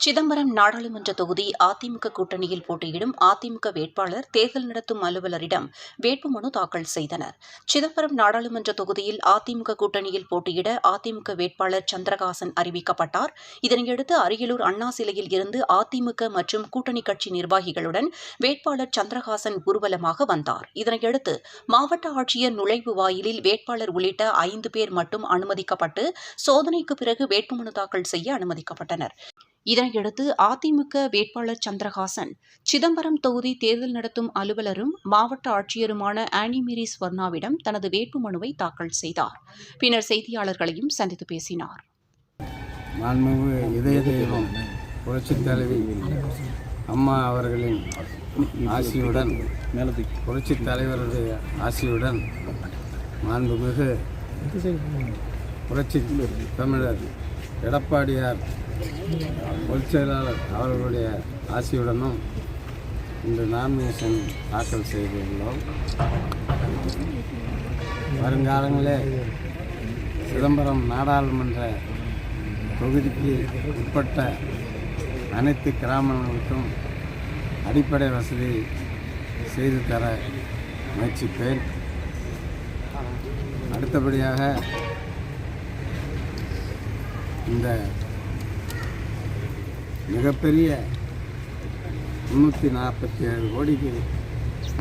சிதம்பரம் நாடாளுமன்ற தொகுதி அதிமுக கூட்டணியில் போட்டியிடும் அதிமுக வேட்பாளர் தேர்தல் நடத்தும் அலுவலரிடம் வேட்புமனு தாக்கல் செய்தனர். சிதம்பரம் நாடாளுமன்ற தொகுதியில் அதிமுக கூட்டணியில் போட்டியிட அதிமுக வேட்பாளர் சந்திரகாசன் அறிவிக்கப்பட்டார். இதனையடுத்து அரியலூர் அண்ணா சிலையில் இருந்து அதிமுக மற்றும் கூட்டணி கட்சி நிர்வாகிகளுடன் வேட்பாளர் சந்திரகாசன் ஊர்வலமாக வந்தார். இதனையடுத்து மாவட்ட ஆட்சியர் நுழைவு வாயிலில் வேட்பாளர் உள்ளிட்ட ஐந்து பேர் மட்டும் அனுமதிக்கப்பட்டு சோதனைக்கு பிறகு வேட்புமனு தாக்கல் செய்ய அனுமதிக்கப்பட்டனர். இதனையடுத்து அதிமுக வேட்பாளர் சந்திரஹாசன் சிதம்பரம் தொகுதி தேர்தல் நடத்தும் அலுவலரும் மாவட்ட ஆட்சியருமான ஆனிமேரி ஸ்வர்ணாவிடம் தனது வேட்புமனுவை தாக்கல் செய்தார். பின்னர் செய்தியாளர்களையும் சந்தித்து பேசினார். புரட்சித் தலைவி அம்மா அவர்களின் ஆசியுடன் புரட்சித் தலைவரது ஆசியுடன் மாண்புமிகு புரட்சி தமிழர் எடப்பாடியார் பொதுச் செயலாளர் அவர்களுடைய ஆசியுடனும் இந்த நாமினேஷன் தாக்கல் செய்துள்ளோம். வருங்காலங்களே சிதம்பரம் நாடாளுமன்ற தொகுதிக்கு உட்பட்ட அனைத்து கிராமங்களுக்கும் அடிப்படை வசதி செய்து தர முயற்சிப்பேன். அடுத்தபடியாக இந்த மிகப்பெரிய முந்நூற்றி நாற்பத்தி ஏழு கோடிக்கு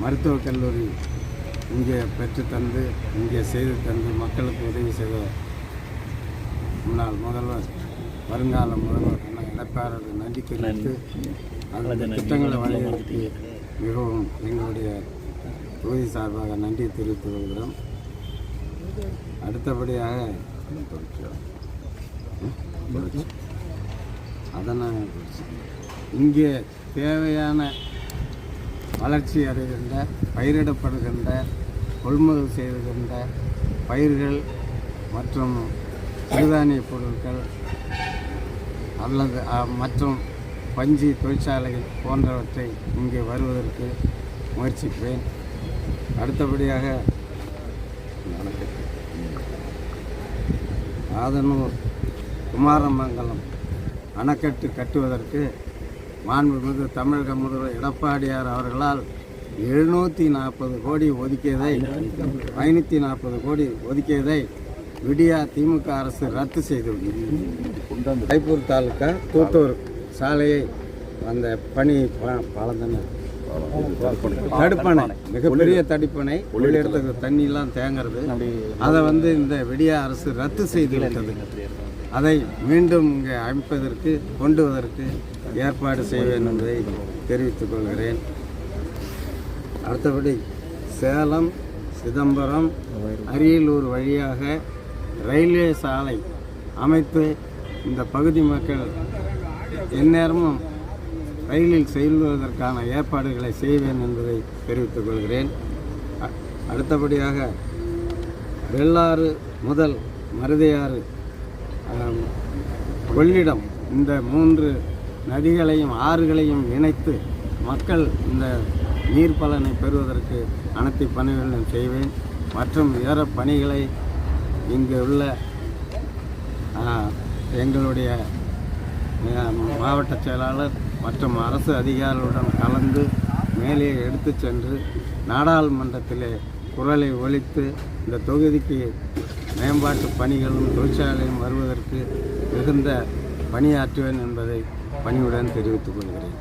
மருத்துவக் கல்லூரி இங்கே பெற்றுத்தந்து இங்கே செய்து தந்து மக்களுக்கு உதவி செய்த முன்னாள் முதல்வர் வருங்கால முதல்வர் எடப்பாடி நன்றி தெரிவித்து அந்த திட்டங்களை வழிநடத்தி மிகவும் எங்களுடைய தொகுதி சார்பாக நன்றி தெரிவித்துக் கொள்கிறோம். அடுத்தபடியாக அதனால் இங்கே தேவையான வளர்ச்சி அடைகின்ற பயிரிடப்படுகின்ற கொள்முதல் செய்துகின்ற பயிர்கள் மற்றும் சிறுதானிய பொருட்கள் அல்லது மற்றும் பஞ்சு தொழிற்சாலைகள் போன்றவற்றை இங்கே வருவதற்கு முயற்சிப்பேன் அடுத்தபடியாக ஆதனூர் குமாரமங்கலம் அணைக்கட்டு கட்டுவதற்கு மாண்புமிகு தமிழக முதல்வர் எடப்பாடியார் அவர்களால் எழுநூற்றி நாற்பது கோடி ஒதுக்கியதை ஐநூற்றி நாற்பது கோடி ஒதுக்கியதை விடியா திமுக அரசு ரத்து செய்துள்ளது. ஜெய்ப்பூர் தாலுக்கா தூத்தூர் சாலையை அந்த பணி பழந்தனர் தடுப்பணை மிகப்பெரிய தடுப்பணை உள்ளிடத்துக்கு தண்ணியெல்லாம் தேங்கிறது. அதை வந்து இந்த விடியா அரசு ரத்து செய்து விட்டது. அதை மீண்டும் இங்கே அமைப்பதற்கு கொண்டு வருவதற்கு ஏற்பாடு செய்வேன் என்பதை தெரிவித்துக் கொள்கிறேன். அடுத்தபடி சேலம் சிதம்பரம் அரியலூர் வழியாக ரயில்வே சாலை அமைத்து இந்த பகுதி மக்கள் எந்நேரமும் ரயிலில் செல்வதற்கான ஏற்பாடுகளை செய்வேன் என்பதை தெரிவித்துக் கொள்கிறேன். அ- அடுத்தபடியாக வெள்ளாறு முதல் மருதையாறு கொள்ளிடம் இந்த மூன்று நதிகளையும் ஆறுகளையும் இணைத்து மக்கள் இந்த நீர் பலனை பெறுவதற்கு அனைத்து பணிகளும் செய்வேன். மற்றும் இதர பணிகளை இங்கு உள்ள எங்களுடைய மாவட்ட செயலாளர் மற்றும் அரசு அதிகாரிகளுடன் கலந்து மேலே எடுத்துச் சென்று நாடாளுமன்றத்திலே குரலை ஒழித்து இந்த தொகுதிக்கு மேம்பாட்டு பணிகளும் தொழிற்சாலையும் வருவதற்கு மிகுந்த பணியாற்றுவேன் என்பதை பணியுடன் தெரிவித்துக் கொள்கிறேன்.